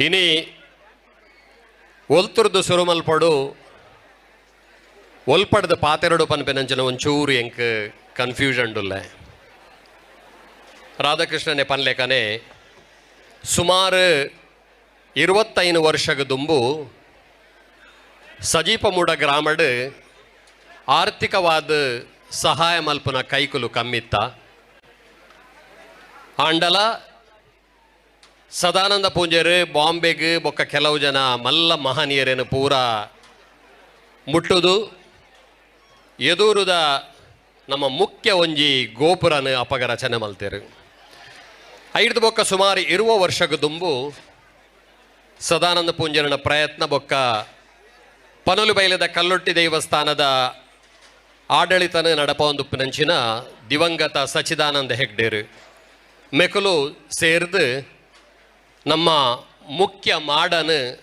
ಇನಿ ಒಲ್ತುರ್ದು ಸುರುಮಲ್ಪಡು ಒಲ್ಪಡ್ದು ಪಾತೆರಡು ಪನ್ಪೆನಂಚಿನ ಒಂಚೂರು ಎಂಕ್ ಕನ್ಫ್ಯೂಷನ್ ಉಲ್ಲೆ ರಾಧಾಕೃಷ್ಣನೆ ಪನ್ಲೆಕನೆ ಸುಮಾರು ಇರುವತ್ತೈನು ವರ್ಷಗ ದುಂಬು ಸಜೀಪಮೂಡ ಗ್ರಾಮಡ್ ಆರ್ಥಿಕವಾದ ಸಹಾಯ ಮಲ್ಪುನ ಕೈಕುಲು ಕಮ್ಮಿತ್ತ. ಆಂಡಲ ಸದಾನಂದ ಪೂಂಜರು, ಬಾಂಬೆಗೆ ಬೊಕ್ಕ ಕೆಲವು ಜನ ಮಲ್ಲ ಮಹನೀಯರೇನು ಪೂರ ಮುಟ್ಟುದು, ಎದುರುದ ನಮ್ಮ ಮುಖ್ಯ ಒಂಜಿ ಗೋಪುರನ ಅಪಗ ರಚನೆ ಮಲ್ತೇರು. ಐದು ಬೊಕ್ಕ ಸುಮಾರು ಇರುವ ವರ್ಷಕ್ಕೆ ದುಂಬು ಸದಾನಂದ ಪೂಂಜರನ ಪ್ರಯತ್ನ ಬೊಕ್ಕ ಪನಲು ಬೈಲದ ಕಲ್ಲೊಟ್ಟಿ ದೇವಸ್ಥಾನದ ಆಡಳಿತನ ನಡಪೊಂದುಪ್ಪಿನಂಚಿನ ದಿವಂಗತ ಸಚಿದಾನಂದ ಹೆಗ್ಡೇರು. ಮೆಕುಲು ಸೇರ್ದು ನಮ್ಮ ಮುಖ್ಯ ಮಾಡನು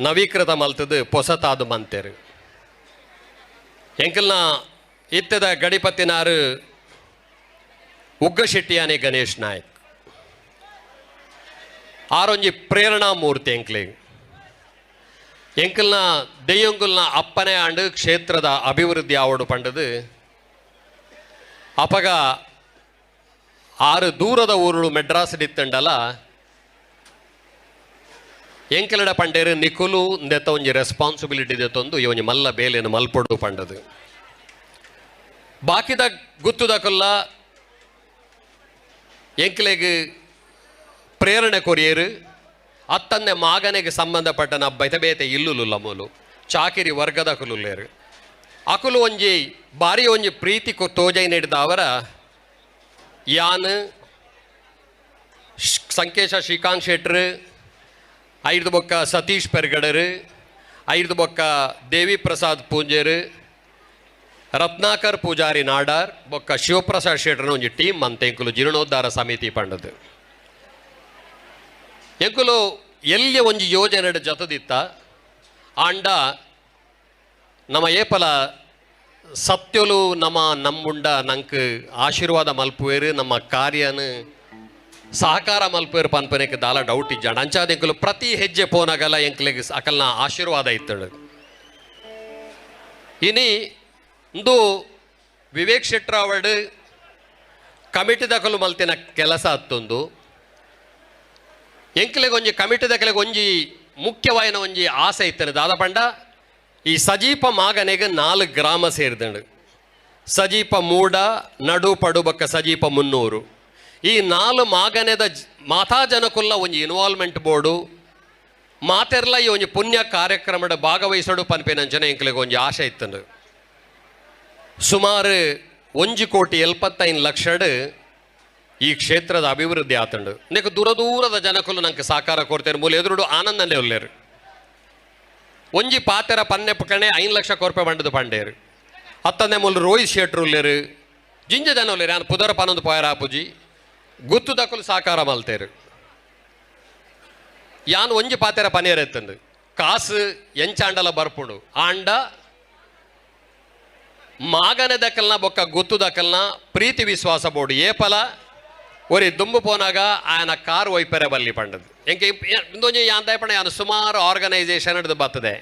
ನವೀಕೃತ ಮಲ್ತದು ಪೊಸತಾದು ಮಂತೆರು. ಎಂಕಲ್ನ ಇತ್ತದ ಗಡಿಪತ್ತಿನಾರು ಉಗ್ಗಶೆಟ್ಟಿಯಾನೆ ಗಣೇಶ್ ನಾಯಕ್. ಆರೊಂಜಿ ಪ್ರೇರಣಾ ಮೂರ್ತಿ ಎಂಕ್ಲಿಗೆ ಎಂಕಲ್ನ ದೆಯ್ಯಂಗುಲ್ನ ಅಪ್ಪನೆ ಆಂಡು ಕ್ಷೇತ್ರದ ಅಭಿವೃದ್ಧಿ ಆವಡು ಪಂಡದು. ಅಪಗ ಆರು ದೂರದ ಊರುಳು ಮೆಡ್ರಾಸ್ ಇತ್ತಂಡಲ ಎಂಕೆಲಡ ಪಂಡೇರು ನಿಕುಲು ದೆತ್ತ ಒಂಜಿ ರೆಸ್ಪಾನ್ಸಿಬಿಲಿಟಿ ದೆತ್ತೊಂದು ಇವನಿ ಮಲ್ಲ ಬೇಲೆನು ಮಲ್ಪೊಡು ಪಂಡದು. ಬಾಕಿದ ಗುತ್ತುದ ಕೊಲ್ಲ ಎಂಕ್ಲೆಗ್ ಪ್ರೇರಣೆ ಕೊರಿಯರು, ಅತ್ತನ್ನೆ ಮಾಗನೆಗೆ ಸಂಬಂಧಪಟ್ಟನ ಬೈತಬೇತೆ ಇಲ್ಲುಲು ಲಮೂಲು ಚಾಕಿರಿ ವರ್ಗದ ಕುಲುಲ್ಲೇರು. ಅಕುಲು ಒಂಜಿ ಬಾರಿ ಒಂಜಿ ಪ್ರೀತಿ ತೋಜೈ ನೀಡಿದ ಅವರ ಯಾನ್ ಸಂಕೇಶ ಶ್ರೀಕಾಂತ್ ಶೆಟ್ರು ಐದು ಬೊಕ್ಕ ಸತೀಶ್ ಪೆರ್ಗಡರು, ಐದು ಬೊಕ್ಕ ದೇವಿ ಪ್ರಸಾದ್ ಪೂಂಜೇರು, ರತ್ನಾಕರ್ ಪೂಜಾರಿ ನಾಡಾರ್, ಬೊಕ್ಕ ಶಿವಪ್ರಸಾದ್ ಶೆಟ್ರನ ಒಂಜಿ ಟೀಮ್ ಅಂತ ಎಂಕುಲು ಜೀರ್ಣೋದ್ಧಾರ ಸಮಿತಿ ಪಂಡದು ಎಂಕುಲು ಎಲ್ಲಿ ಒಂಜಿ ಯೋಜನೆ ಜತದಿತ್ತ, ಆಂಡ ನಮ್ಮ ಏಪಲ ಸತ್ಯಲು ನಮ್ಮ ನಮ್ಮುಂಡ ನಂಕ್ ಆಶೀರ್ವಾದ ಮಲ್ಪುವೇರು, ನಮ್ಮ ಕಾರ್ಯನ ಸಹಕಾರ ಮಲ್ಪೇರು ಪನ್ಪನೆಗೆ ದಾಲ ಡೌಟ್ ಇಜ್ಜಾಂಡ. ಅಂಚಾದ ಎಂಕುಲು ಪ್ರತಿ ಹೆಜ್ಜೆ ಪೋನಾಗಲ್ಲ ಎಂಕ್ಲೆಗ್ ಅಕಲ್ನ ಆಶೀರ್ವಾದ ಇತ್ತಳು. ಇನಿ ಇಂದು ವಿವೇಕ್ ಶೆಟ್ರ ಅವಡು ಕಮಿಟಿ ದಕಲು ಮಲ್ತಿನ ಕೆಲಸ ಹತ್ತೊಂದು ಎಂಕ್ಲೆಗ್ ಒಂಜಿ ಕಮಿಟಿ ದಕಲಿಗೆ ಒಂಜಿ ಮುಖ್ಯವಾಯಿನ ಒಂಜಿ ಆಸೆ ಇತ್ತಳು ದಾದ ಪಂಡ, ಈ ಸಜೀಪ ಮಾಗನೆಗೆ ನಾಲ್ಕು ಗ್ರಾಮ ಸೇರಿದಂಡು. ಸಜೀಪ ಮೂಡ, ನಡು ಪಡುಬಕ್ಕ ಸಜೀಪ ಮುನ್ನೂರು. ಈ ನಾಲ್ ಮಾಗನೆದ ಮಾತಾ ಜನಕುಲ್ಲ ಒಂಜಿ ಇನ್ವಾಲ್ವ್ಮೆಂಟ್ ಬೋರ್ಡು, ಮಾತೆರ್ಲ ಈ ಒಂಜಿ ಪುಣ್ಯ ಕಾರ್ಯಕ್ರಮದ ಭಾಗವಹಿಸೋಡು ಪನ್ಪಿನಂಚನೆ ಇಂಕ್ಲಿಗೆ ಒಂಜಿ ಆಶೆ ಇತ್ತು ಸುಮಾರು ಒಂಜಿ ಕೋಟಿ ಎಲ್ಪತ್ತೈದು ಲಕ್ಷ ಈ ಕ್ಷೇತ್ರದ ಅಭಿವೃದ್ಧಿ ಆತಂಡು. ನೆಕ್ ದೂರ ದೂರದ ಜನಕುಲು ನಂಗೆ ಸಾಕಾರ ಕೊಡ್ತೇನೆ ಮೂಲ ಎದುರುಡು ಆನಂದನೇ ಉಲ್ಲೇರು ಒಂಜಿ ಪಾತೆರ ಪನ್ನೆ ಪಕಣೆ ಐದು ಲಕ್ಷ ಕೊರ್ಪೆ ಬಂಡದು ಪಂಡೇರು. ಹತ್ತನೇ ಮೂಲ ರೋಹಿತ್ ಶೆಟ್ರು ಉಲ್ಲೇರು ಜಿಂಜ ಜನ ಉಲ್ಲೇರು ಪುದರ ಪನ್ನೊಂದು ಪೋಯರ ಆಪುಜಿ ಗುತ್ತು ದಕಲು ಸಾಕಾರ ಮಲ್ತೇರು ಯಾನ್ ಒಂಜಿ ಪಾತೆರ ಪನೇರ್ ಎತ್ತಂಡು ಕಾಸು ಎಂಚಾಂಡಲ ಬರ್ಪುಂಡು ಆಂಡ ಮಾಗನೆ ದಕ್ಕಲ್ನ ಬೊಕ್ಕ ಗುತ್ತು ದಕ್ಕಲ್ನ ಪ್ರೀತಿ ವಿಶ್ವಾಸ ಬೋರ್ಡು ಏಪಲ ಒರಿ ದುಂಬು ಪೋನಾಗ ఆయన ಕಾರ್ ಒಯ್ಪೆರೆ ಬಲ್ಲಿ ಪಂಡದು ಎಂಕೆ ಇಂದೊಂಜಿ ಯಾಂದಾಯ ಪಣ ಯಾನು ಸುಮಾರು ಆರ್ಗನೈಸೇಷನ್ ಹಿಡಿದು ಬರ್ತದೆ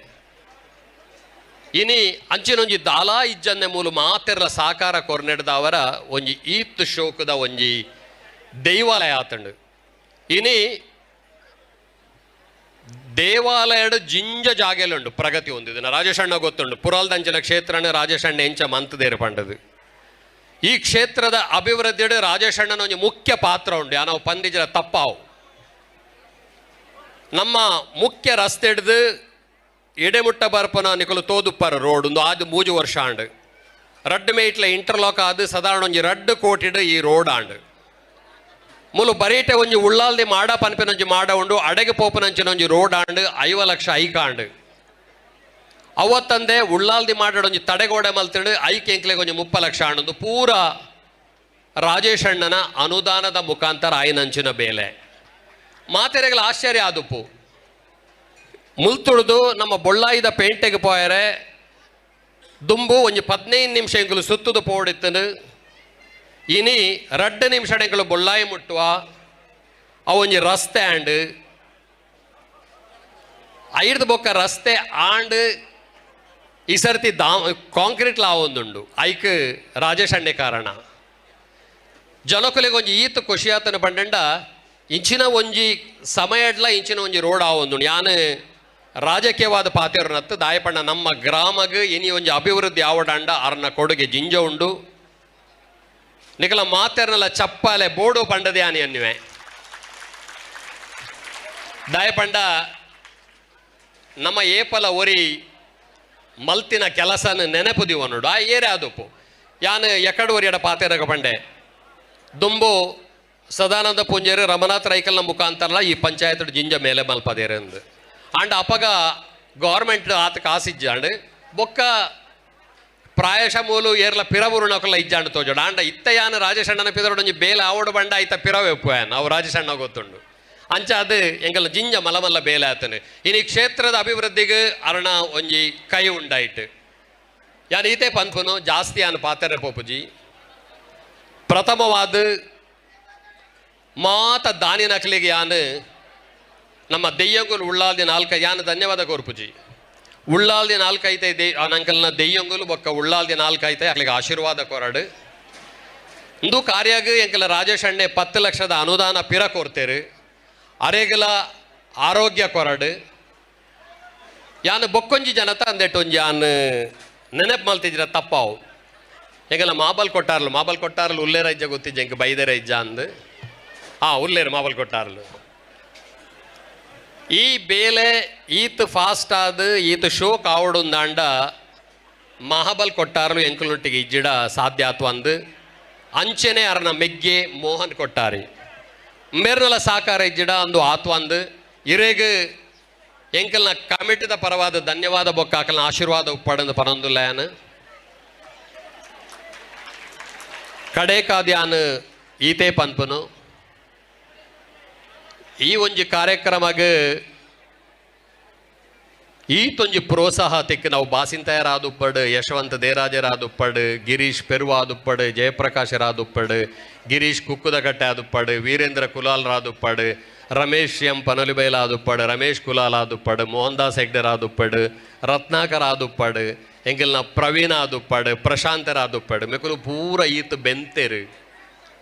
ಇನಿ ಅಂಚಿನೊಂಜಿ ದಾಲಾ ಇಜ್ಜನ್ನೆ ಮೂಲು ಮಾತೆರ್ಲ ಸಾಕಾರ ಕೊರ್ನೆಡ್ದ ಅವರ ಒಂಜಿ ಈತ್ ಶೋಕದ ಒಂಜಿ ಆತಂಡು. ಇನಿ ದೇವಾಲಯಡು ಜಿಂಜ ಜಾಗೆಲುಂಡು ಪ್ರಗತಿ ಹೊಂದಿದೆ ರಾಜೇಶ್ ಅಣ್ಣ ಗೊತ್ತುಂಡು. ಪುರಾಲ್ದಂಚಿನ ಕ್ಷೇತ್ರನ ರಾಜೇಶ್ ಅಣ್ಣ ಎಂಚ ಮಂತದೇರು ಪಂಡದು. ಈ ಕ್ಷೇತ್ರದ ಅಭಿವೃದ್ಧಿಡು ರಾಜೇಶ್ ಅಣ್ಣನ ಒಂದು ಮುಖ್ಯ ಪಾತ್ರ ಉಂಡು ನಾವು ಪಂದಿಜರ ತಪ್ಪಾವು. ನಮ್ಮ ಮುಖ್ಯ ರಸ್ತೆ ಹಿಡ್ದು ಎಡೆಮುಟ್ಟ ಬರ್ಪನ ನಿಕಲು ತೋದುಪ್ಪರ ರೋಡ್ ಒಂದು ಆದು ಮೂಜು ವರ್ಷ ಆಂಡ್. ರಡ್ ಮೇಟ್ಲ ಇಂಟರ್ಲಾಕ್ ಆದು ಸಾಧಾರಣ ಒಂಜಿ ರಡ್ ಕೋಟಿಡು ಈ ರೋಡ್ ಆಂಡ್. ಮುಲು ಬರೀಟೆ ಒಂಜಿ ಉಳ್ಳಾಲ್ದಿ ಮಾಡ ಮಾಡ ಉಂಡು, ಅಡೆಗೆ ಪೋಪನಂಚಿನ ಒಂಜಿ ರೋಡ್ ಐವ ಲಕ್ಷ ಐಕ ಆಂಡ್ ಅವತ್ತಂದೆ ಉಳ್ಳಾಲ್ದಿ ಮಾಡೊಂಜಿ ತಡೆಗೋಡೆ ಮಲ್ತಿಡು ಐಕೆ ಎಂಕ್ಲೆಗೆ ಒಂಜಿ ಮುಪ್ಪ ಲಕ್ಷ ಆಂಡು ಪೂರ ರಾಜೇಶ್ ಅಣ್ಣನ ಅನುದಾನದ ಮುಖಾಂತರ ಆಯ್ನಂಚಿನ ಬೇಲೆ. ಮಾತೆರೆಗಳ ಆಶ್ಚರ್ಯ ಆದುಪ್ಪು. ಮುಲ್ತುಡ್ದು ನಮ್ಮ ಬೊಳ್ಳಾಯಿದ ಪೇಂಟೆಗೆ ಪೋಯರೆ, ದುಂಬು ಒಂಜಿ ಪದಿನೈದು ನಿಮಿಷ ಎಂಕುಲು ಸುತ್ತದು ಪೋಡಿತ್ತನು ಇನಿ രണ്ട് ಬೊಳ್ಳಾಯಿ ಮುಟ್ಟುವ ಅವು ಒಂಜಿ ರಸ್ತೆ ಆಂಡ್ ಐದು ಬೊಕ್ಕ ರಸ್ತೆ ಆಂಡ್ ಈ ಸರ್ತಿ ದಾ ಕಾಂಕ್ರೀಟ್ ಲಾವೊಂದುಂಡು ಐಕ್ ರಾಜೇಶ್ ಅಣ್ಣೆ ಕಾರಣ ಜನಕುಲಿಗೆ ಒಂಜಿ ಈತ್ ಖುಷಿ ಆತನ ಇಂಚಿನ ಒಂಜಿ ಸಮಯಡ್ಲ ಇಂಚಿನ ಒಂಜಿ ರೋಡ್ ಆವೊಂದುಂಡು ಯಾನ್ ರಾಜಕೀಯವಾದ ಪಾತೆರನತ್ತು ದಾಯಪಣ್ಣ ನಮ್ಮ ಗ್ರಾಮಗ್ ಇನಿ ಒಂಜಿ ಅಭಿವೃದ್ಧಿ ಆವಡಾಂಡ ಅರ್ನ ಕೊಡುಗೆ ಜಿಂಜ ಉಂಡು ನಿಕಲ ಮಾತೆರ್ನಲ ಚಪ್ಪಾಲೆ ಬೋಡು పండదే అని అన్నివే ದಾಯಪಂಡ, ನಮ್ಮ ಏಪಲ ಒರಿ ಮಲ್ತಿನ ಕೆಲಸನ ನೆನಪುದಿವನುಡು ಆ ಏರೆ ಆದುಪ್ಪು ಯಾನ್ ಎಕಡು ಒರಿಯಡ ಪಾತೆರಗ ಪಂಡೆ. ದುಂಬು, ಸದಾನಂದ ಪುಂಜೇರಿ, ರಮನಾಥ್ ರೈಕಲ್ನ ಮುಖಾಂತರ ಈ ಪಂಚಾಯತ್ ಜಿಂಜ ಮೇಲೆ ಮಲ್ಪದೇರೆ ಅಂಡ್ ಅಪಗ ಗೌರ್ಮೆಂಟ್ ಆತ ಕಾಸಿಜ್ಜಾಂಡ್ ಬೊಕ್ಕ ಪ್ರಾಯಶ ಮೂಲು ಏರ್ಲ ನಕಲ್ಲ ಇಜ್ಜಾಂಡ್ ತೋಜೋಡು ಆಂಡ ಇತ್ತ ಯಾನ ರಾಜೇಶ್ ಅಣ್ಣನ ಪಿದರೊಂಜಿ ಬೇಲೆ ಆವಡು ಬಂಡ ಐತ ಪಿರವೆಪ್ಪು ಯಾನ್ ಅವು ರಾಜೇಶ್ ಅಣ್ಣ ಗೊತ್ತುಂಡು. ಅಂಚ ಅದು ಎಂಗಲ್ಲ ಜಿಂಜ ಮಲಮಲ್ಲ ಬೇಲೆ ಆತನು. ಇನಿ ಕ್ಷೇತ್ರದ ಅಭಿವೃದ್ಧಿಗೆ ಅರಣ ಒಂಜಿ ಕೈ ಉಂಡಾಯ್ತು. ಯಾನ್ ಈತೆ ಪನ್ಪುನು ಜಾಸ್ತಿ ಆನ ಪಾತ್ರೆ ಪೋಪುಜಿ. ಪ್ರಥಮವಾದ ಮಾತ ದಾನಿ ನಕಲಿಗೆ ಯಾನ್ ನಮ್ಮ ದೆಯ್ಯಂಗುಲು ಉಳ್ಳಾಲ್ದಿ ನಾಲ್ಕ ಯಾನ ಧನ್ಯವಾದ ಕೋರ್ಪುಜಿ. ಉಳ್ಳಾಲ್ದಿ ನಾಲ್ಕೈತೆ ದೇ ನಂಕಲ್ನ ದೆಯ್ಯಂಗುಲು ಬೊಕ್ಕ ಉಳ್ಳಾಲ್ದೆ ನಾಲ್ಕೈತೆ ಅಕ್ಲಿಗೆ ಆಶೀರ್ವಾದ ಕೊರಡು. ಇಂದು ಕಾರ್ಯಾಗ ಎಂಕಲ ರಾಜೇಶ್ ಅಣ್ಣೆ ಪತ್ತು ಲಕ್ಷದ ಅನುದಾನ ಪಿರ ಕೋರ್ತೇರು. ಅರೆಗಲ ಆರೋಗ್ಯ ಕೊರಡು. ಯಾನು ಬೊಕ್ಕೊಂಜಿ ಜನತ ಅಂದೆಟ್ಟು ಒಂಜಿ ಯಾನ್ ನೆನಪು ಮಲ್ತಿದ್ರ ತಪ್ಪಾವು. ಹೆಂಗಲ್ಲ ಮಾಬಲ್ ಕೊಟ್ಟಾರ್ಲು. ಮಾಬಲ್ ಕೊಟ್ಟಾರ್ಲು ಉಲ್ಲೇರ ಇಜ್ಜ ಗೊತ್ತಿಜ್ಜ ಎಂಕ ಇಜ್ಜ ಅಂದು. ಹಾಂ, ಉಲ್ಲೇರು ಮಾಬಲ್ ಕೊಟ್ಟಾರ್ಲು. ಈ ಬೇಲೆ, ಈತ್ ಫಾಸ್ಟ್ ಆದ, ಈತ್ ಶೋ ಕಾವಡುಂದಾಂಡ ಮಹಾಬಲ್ ಕೊಟ್ಟಾರು ಎಂಕಲೊಟ್ಟಿಗೆ ಇಜ್ಜಿಡ ಸಾಧ್ಯ ಆತು ಅಂದು ಅಂಚೆನೆ ಅರ್ನ ಮೆಗ್ಗೆ ಮೋಹನ್ ಕೊಟ್ಟಾರಿ. ಮೇರ್ನಲ ಸಾಕಾರ ಇಜ್ಜಿಡ ಅಂದು ಆತು ಅಂದು ಇರೇಗ ಎಂಕಲ್ನ ಕಮಿಟಿದ ಪರವಾದ ಧನ್ಯವಾದ ಬೊಕ್ಕಾಕಲ್ನ ಆಶೀರ್ವಾದ ಉಪ್ಪಡಂದು ಪನೊಂದುಲ್ಲಾಯನ್. ಕಡೆ ಕಾದ್ಯಾನ್ ಈತೆ ಪನ್ಪುನು. ಈ ಒಂಜಿ ಕಾರ್ಯಕ್ರಮಗ ಈತೊಂಜಿ ಪ್ರೋತ್ಸಾಹ ತೆಕ್ಕು ನಾವು ಬಾಸಿಂತಯರಾದುಪ್ಪಡ್ ಯಶವಂತ ದೇರಾಜರಾದುಪ್ಪಡ್ ಗಿರೀಶ್ ಪೆರುವಾದುಪ್ಪಡ್ ಜಯಪ್ರಕಾಶ್ ರಾದುಪ್ಪಡ್ ಗಿರೀಶ್ ಕುಕ್ಕುದಕಟ್ಟೆ ಆದುಪ್ಪಡ್ ವೀರೇಂದ್ರ ಕುಲಾಲ್ ರಾದುಪ್ಪಡ್ ರಮೇಶ್ ಎಂ ಪನಲಿಬೈಲ್ ಆದುಪ್ಪಡ್ ರಮೇಶ್ ಕುಲಾಲ್ ಆದುಪ್ಪಡ್ ಮೋಹನ್ ದಾಸ್ ಹೆಗ್ಡೆ ಆದುಪ್ಪಡ್ ರತ್ನಾಕರ್ ಆದುಪ್ಪಡ್ ಎಂಗಿಲ್ನ ಪ್ರವೀಣ ಆದುಪ್ಪಡ್ ಪ್ರಶಾಂತರಾದುಪ್ಪಡ್ ಮೆಕುಲು ಪೂರ ಈತ್ ಬೆಂತೆರು.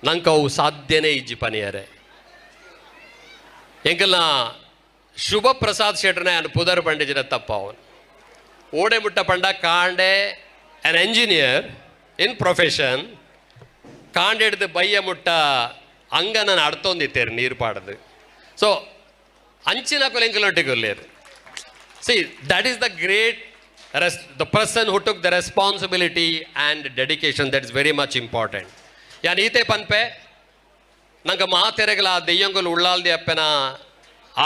ನಂಗೆ ಅವು ಸಾಧ್ಯನೇ ಇಜ್ಜಿ ಪನಿಯರೆ. ಎಂಕಲ್ನ ಶುಭ ಪ್ರಸಾದ್ ಶೆಟ್ರನೆ ಅನ್ ಪುದರ್ ಪಂಡಿಜಿನ ತಪ್ಪ ಅವನು ಓಡೆ ಮುಟ್ಟ ಪಂಡ ಕಾಂಡೆ ಅನ್ ಎಂಜಿನಿಯರ್ ಇನ್ ಪ್ರೊಫೆಷನ್ ಕಾಂಡೆಡ್ದು ಬಯ್ಯ ಮುಟ್ಟ ಅಂಗನ ಅಡ್ತೊಂದಿತ್ತೇರು ನೀರು ಪಾಡದು ಸೊ ಅಂಚಿನ ಕೊಲೆಂಕಲೊಟ್ಟಿಗೊಲ್ಲೇರು see that is the great race the person who took the responsibility and dedication that is very much important ಯಾನ್ ಈತೆ ಪನ್ಪೆ ನಂಗೆ ಮಾತೆರೆಗಳ ದೆಯ್ಯಂಗುಲು ಉಳ್ಳಾಲ್ದಿ ಅಪ್ಪನ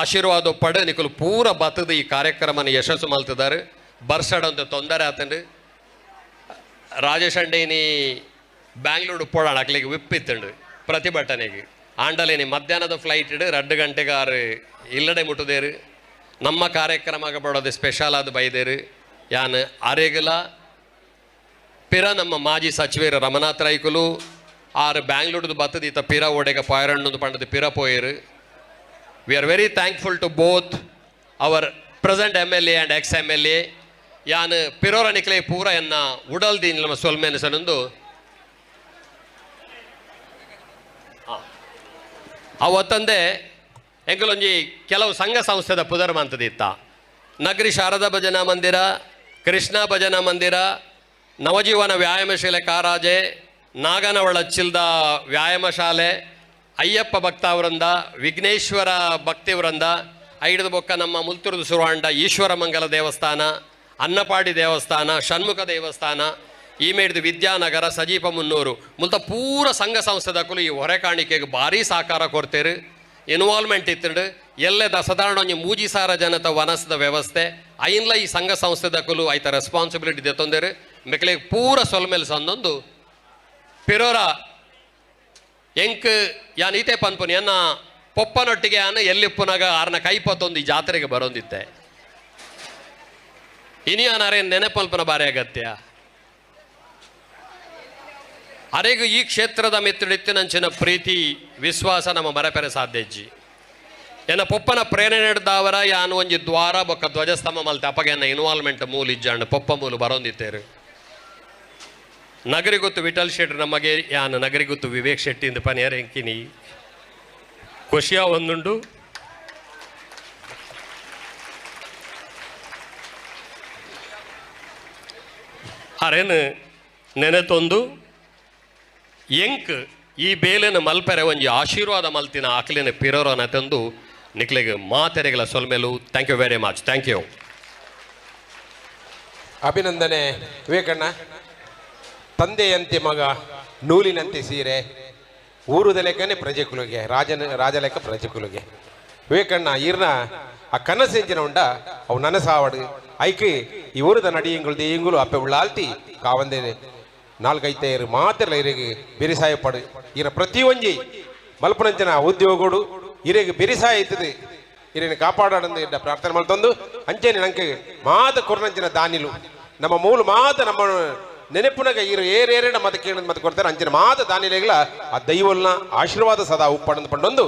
ಆಶೀರ್ವಾದ ಪಡೆ ನಿಕಲು ಪೂರ ಬತ್ತದ ಈ ಕಾರ್ಯಕ್ರಮನ ಯಶಸ್ಸು ಮಲ್ತಿದ್ದಾರೆ ಬರ್ಸಡಂತ ತೊಂದರೆ ಆತಂಡು ರಾಜೇಶ್ ಅಂಡೇನಿ ಬ್ಯಾಂಗ್ಳೂರು ಪೋಡಾಣ ಅಕ್ಲಿಗೆ ವಿಪ್ಪಿತ್ತಂಡು ಪ್ರತಿಭಟನೆಗೆ. ಆಂಡಲೇನಿ ಮಧ್ಯಾಹ್ನದ ಫ್ಲೈಟ್ ಇಡು ಎರಡು ಗಂಟೆಗೆ ಆರು ಇಲ್ಲಡೆ ಮುಟ್ಟದೇರು. ನಮ್ಮ ಕಾರ್ಯಕ್ರಮ ಬಡೋದು ಸ್ಪೆಷಲ್ ಆದ ಬೈದೇರು. ಯಾನ್ ಅರೆಗಲ ಪಿರ ನಮ್ಮ ಮಾಜಿ ಸಚಿವರು ರಮನಾಥ್ ರೈಕುಲು ಆರು ಬ್ಯಾಂಗ್ಳೂರ್ದು ಬತ್ತದ ಈತ ಪಿರ ಓಡೆಗ ಪಾಯರಣ್ಣದು ಪಂಡದ ಪಿರ ಪೋಯರು. We are very thankful to both our present M L A and ex M L A ಯಾನ್ ಪಿರೋರ ನಿಕ್ಲೆ ಪೂರ ಎನ್ನ ಉಡಲ್ದಿ ನಮ್ಮ ಆ. ಅವತ್ತಂದೆ ಎಂಕಲೊಂಜಿ ಕೆಲವು ಸಂಘ ಸಂಸ್ಥೆದ ಪುದರ್ ಮಂತದಿತ್ತ ನಗರಿ ಶಾರದಾ ಭಜನಾ ಮಂದಿರ, ಕೃಷ್ಣ ಭಜನಾ ಮಂದಿರ, ನವಜೀವನ ವ್ಯಾಯಾಮಶೀಲ ಕಾರಾಜೆ ನಾಗನವಳ ಚಿಲ್ದ ವ್ಯಾಯಾಮ ಶಾಲೆ ಅಯ್ಯಪ್ಪ ಭಕ್ತಾವೃಂದ ವಿಘ್ನೇಶ್ವರ ಭಕ್ತಿ ವೃಂದ, ಐಡದ ಬೊಕ್ಕ ನಮ್ಮ ಮುಲ್ತುರ್ದು ಈಶ್ವರ ಮಂಗಲ ದೇವಸ್ಥಾನ, ಅನ್ನಪಾಡಿ ದೇವಸ್ಥಾನ, ಷಣ್ಮುಖ ದೇವಸ್ಥಾನ ಈ ಮೇಡ್ದು ವಿದ್ಯಾನಗರ, ಸಜೀಪ ಮುನ್ನೂರು. ಮುಲ್ತ ಪೂರ ಸಂಘ ಸಂಸ್ಥೆದಕ್ಕೂ ಈ ಹೊರೆ ಕಾಣಿಕೆಗೆ ಭಾರಿ ಸಹಕಾರ ಕೊಡ್ತೇರು. ಇನ್ವಾಲ್ವ್ಮೆಂಟ್ ಇತ್ತು ಎಲ್ಲೆದ ಸಾಧಾರಣ ಒಂಜಿ ಮೂಜಿ ಸಾರ ಜನತ ವನಸದ ವ್ಯವಸ್ಥೆ. ಐನ್ಲ ಈ ಸಂಘ ಸಂಸ್ಥೆದಕ್ಕೂ ಆಯ್ತ ರೆಸ್ಪಾನ್ಸಿಬಿಲಿಟಿ ದೆತ್ತೊಂದೇರು. ಮೆಕ್ಲಿಗೆ ಪೂರ ಸೊಲ್ಮೇಲೆ ಸಂದೊಂದು ಪಿರೋರ. ಎಂಕ್ ಯಾನ್ ಈತೆ ಪನ್ಪುನಿ ಎನ್ನ ಪೊಪ್ಪನೊಟ್ಟಿಗೆ ಅನ್ನ ಎಲ್ಲಿಪ್ಪುನಾಗ ಆರ್ನ ಕೈಪತ್ತೊಂದು ಈ ಜಾತ್ರೆಗೆ ಬರೋಂದಿತ್ತೆ. ಇನಿಯಾನಾರೇ ನೆನಪಲ್ಪನ ಬಾರಿ ಅಗತ್ಯ ಅರೆಗೂ ಈ ಕ್ಷೇತ್ರದ ಮಿತ್ರಡಿತ್ತಿನಂಚಿನ ಪ್ರೀತಿ, ವಿಶ್ವಾಸ ನಮ್ಮ ಮರಪೆರೆ ಸಾಧ್ಯಜ್ಜಿ. ಎನ್ನ ಪೊಪ್ಪನ ಪ್ರೇರಣೆ ಹಿಡ್ದಾವರ ಯಾನು ಒಂಜಿ ದ್ವಾರ ಬೊಕ್ಕ ಧ್ವಜಸ್ತಂಭ ಮಲ್ತೆ ಅಪ್ಪಗೆ ಎನ್ನ ಇನ್ವಾಲ್ವ್ಮೆಂಟ್ ಮೂಲ ಇಜ್ಜಾಂಡು ಪೊಪ್ಪ ಮೂಲು ಬರೋಂದಿತ್ತೇರು. ನಗರಿ ಗೊತ್ತು ವಿಠಲ್ ಶೆಟ್ಟಿ ನಮಗೆ ಯಾನು ನಗರಿ ಗೊತ್ತು ವಿವೇಕ್ ಶೆಟ್ಟಿ ಇಂದ ಪನಿಯರ್ ಎಂಕಿನಿ ಖುಷಿಯ ಒಂದುಂಡು ಅರೇನು ನೆನೆತೊಂದು. ಎಂಕ್ ಈ ಬೇಲೆನ ಮಲ್ಪೆರೆ ಒಂಜಿ ಆಶೀರ್ವಾದ ಮಲ್ತಿನ ಆಕಲಿನ ಪಿರೋರನ ತಂದು ನಿಕ್ಲಿಗೆ ಮಾತೆರೆಗಳ ಸೊಲ್ಮೆಲು. Thank you very much thank you ಅಭಿನಂದನೆ ವಿವೇಕಣ್ಣ. ತಂದೆಯಂತೆ ಮಗ, ನೂಲಿನಂತೆ ಸೀರೆ ಊರುದ ಲೆಕ್ಕನೆ ಪ್ರಜೆ ಕುಲುಗೆ, ರಾಜನ ರಾಜ ಲೆಕ್ಕ ಪ್ರಜೆ ಕುಲುಗೆ. ವಿವೇಕಣ್ಣ, ಈರ್ನ ಆ ಕನಸೆಂಜಿನ ಉಂಡ, ಅವು ನನಸಾವಡು. ಐಕಿ ಈ ಊರದ ನಡಿಯಂಗುಳ್ದು ಇಂಗುಲು ಅಪ್ಪೆ ಉಳ್ಳಾಲ್ತಿ, ಕಾವಂದೇನೆ. ನಾಲ್ಕೈತೇರು ಮಾತ್ರ ಇರಿಗೆ ಬಿರಿಸಾಯ ಪಡು. ಇರ ಪ್ರತಿ ಒಂಜಿ ಮಲ್ಪನಂಚಿನ ಉದ್ಯೋಗಗಳು ಇರಿಗೆ ಬಿರಿಸಾಯ ಇತ್ತದೆ. ಇರೇನು ಕಾಪಾಡಂದು ಇಡ್ಡ ಪ್ರಾರ್ಥನೆ ಮಾಡ್ತಂದು ಅಂಚೆನೆ ನಂಗೆ ಮಾತ ಕೊರ್ನಂಚಿನ ದಾನಿಲು. ನಮ್ಮ ಮೂಲ ಮಾತ ನಮ್ಮ ನೆನಪುನಗ ಇರು ಏರೇರೇಡ ಮತ ಕೇಳದ್ ಮತ ಕೊಡ್ತಾರೆ ಅಂಚಿನ ಮಾತ ದಾನಿಲೆಗಳ ಆ ದೈವಲ್ನ ಆಶೀರ್ವಾದ ಸದಾ ಉಪ್ಪಡಂದು ಪಂಡೊಂದು